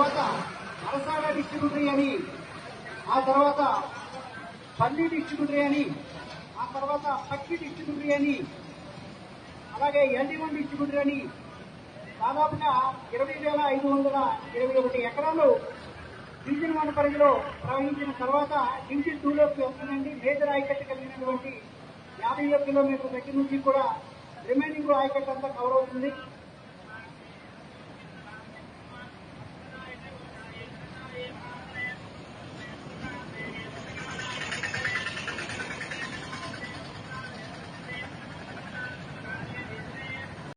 తర్వాత అరసాడ డిస్ట్రిబ్యూటరీ అని ఆ తర్వాత పల్లి డిస్ట్రిబ్యూటరీ అని ఆ తర్వాత పక్కి డిస్ట్రిబ్యూటరీ అని అలాగే ఎల్డి వన్ డిస్ట్రిబ్యూటరీ అని దాదాపుగా ఇరవై వేల ఐదు వందల ఇరవై ఒకటి ఎకరాలు డివిజన్ వన్ పరిధిలో ప్రవహించిన తర్వాత డివిజన్ టూలోకి వస్తుందండి. మేజర్ ఆయకట్టు కలిగినటువంటి యాభై కిలోమీటర్ల దగ్గర నుంచి కూడా రిమైనింగ్ ఆయకట్టు అంతా కవర్ అవుతుంది.